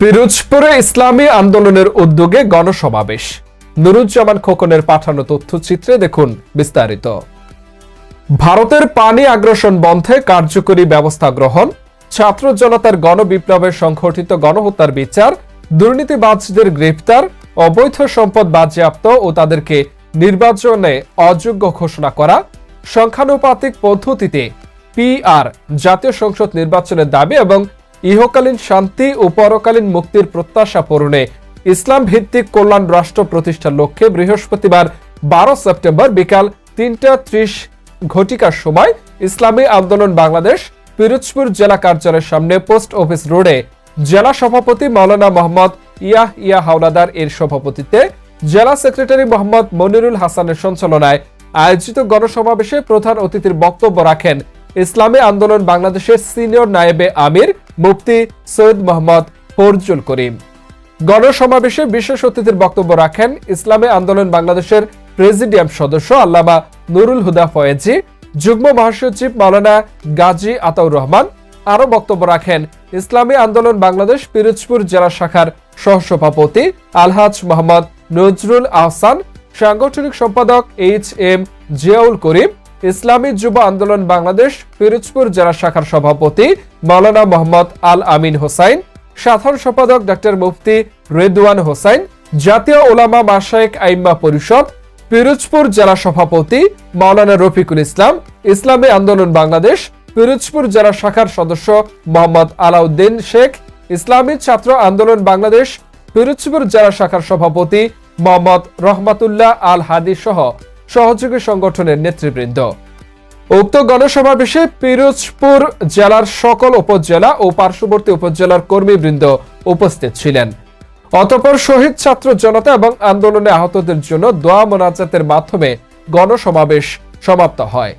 পিরোজপুরে ইসলামী আন্দোলনের উদ্যোগে গণসমাবেশ। নুরুজ্জামান খোকনের পাঠানো তথ্যচিত্রে দেখুন বিস্তারিত। ভারতের পানি আগ্রাসন বন্ধে কার্যকরী ব্যবস্থা গ্রহণ, ছাত্র জনতার গণবিপ্লবের সংঘটিত গণহত্যার বিচার, দুর্নীতিবাজদের গ্রেফতার অবৈধ সম্পদ বাজেয়াপ্ত ও তাদেরকে নির্বাচনে অযোগ্য ঘোষণা করা, সংখ্যানুপাতিক পদ্ধতিতে পিআর, জাতীয় সংসদ নির্বাচনের দাবি এবং ইহকালীন শান্তি ও পরকালীন মুক্তির প্রত্যাশা পূরণে ইসলাম ভিত্তিক কল্যাণ রাষ্ট্র প্রতিষ্ঠার লক্ষ্যে বৃহস্পতিবার বারো সেপ্টেম্বর বিকাল তিনটা ত্রিশ ঘটিকার সময় ইসলামী আন্দোলন বাংলাদেশ, পিরোজপুর জেলা কার্যালয়ের সামনে পোস্ট অফিস রোডে জেলা সভাপতি মাওলানা মোহাম্মদ ইয়াহ ইয়া হাওলাদার এর সভাপতিত্বে জেলা সেক্রেটারি মোহাম্মদ মনিরুল হাসানের সঞ্চালনায় আয়োজিত গণসমাবেশে প্রধান অতিথির বক্তব্য রাখেন ইসলামী আন্দোলন বাংলাদেশের সিনিয়র নায়েবে আমির মুফতি সৈয়দ মোহাম্মদ ফরজুল করিম। গণসমাবেশে বিশেষ অতিথির বক্তব্য রাখেন ইসলামী আন্দোলন বাংলাদেশের প্রেসিডিয়াম সদস্য আল্লামা নুরুল হুদা ফয়েজি, যুগ্ম মহাসচিব মাওলানা গাজী আতাউর রহমান। আরও বক্তব্য রাখেন ইসলামী আন্দোলন বাংলাদেশ পিরোজপুর জেলা শাখার সহসভাপতি আলহাজ মোহাম্মদ নজরুল আহসান, সাংগঠনিক সম্পাদক এইচ এম জিয়াউল করিম ইসলামী যুব আন্দোলন বাংলাদেশ, পিরোজপুর জেলা শাখার সভাপতি মাওলানা মোহাম্মদ আল আমিন হোসাইন, সাধারণ সম্পাদক ডক্টর মুফতি রেদওয়ান হোসাইন, জাতীয় ওলামা মাসায়েক আইম্মা পরিষদ, পিরোজপুর জেলা সভাপতি মাওলানা রফিকুল ইসলাম, ইসলামী আন্দোলন বাংলাদেশ, পিরোজপুর জেলা শাখার সদস্য মোহাম্মদ আলাউদ্দিন শেখ, ইসলামী ছাত্র আন্দোলন বাংলাদেশ, পিরোজপুর জেলা শাখার সভাপতি মোহাম্মদ রহমাতুল্লাহ আল হাদি সহ সহযোগী সংগঠনের নেতৃবৃন্দ। উক্ত গণসমাবেশে পিরোজপুর জেলার সকল উপজেলা ও পার্শ্ববর্তী উপজেলার কর্মীবৃন্দ উপস্থিত ছিলেন। অতঃপর শহীদ ছাত্র জনতা এবং আন্দোলনে আহতদের জন্য দোয়া মোনাজাতের মাধ্যমে গণসমাবেশ সমাপ্ত হয়।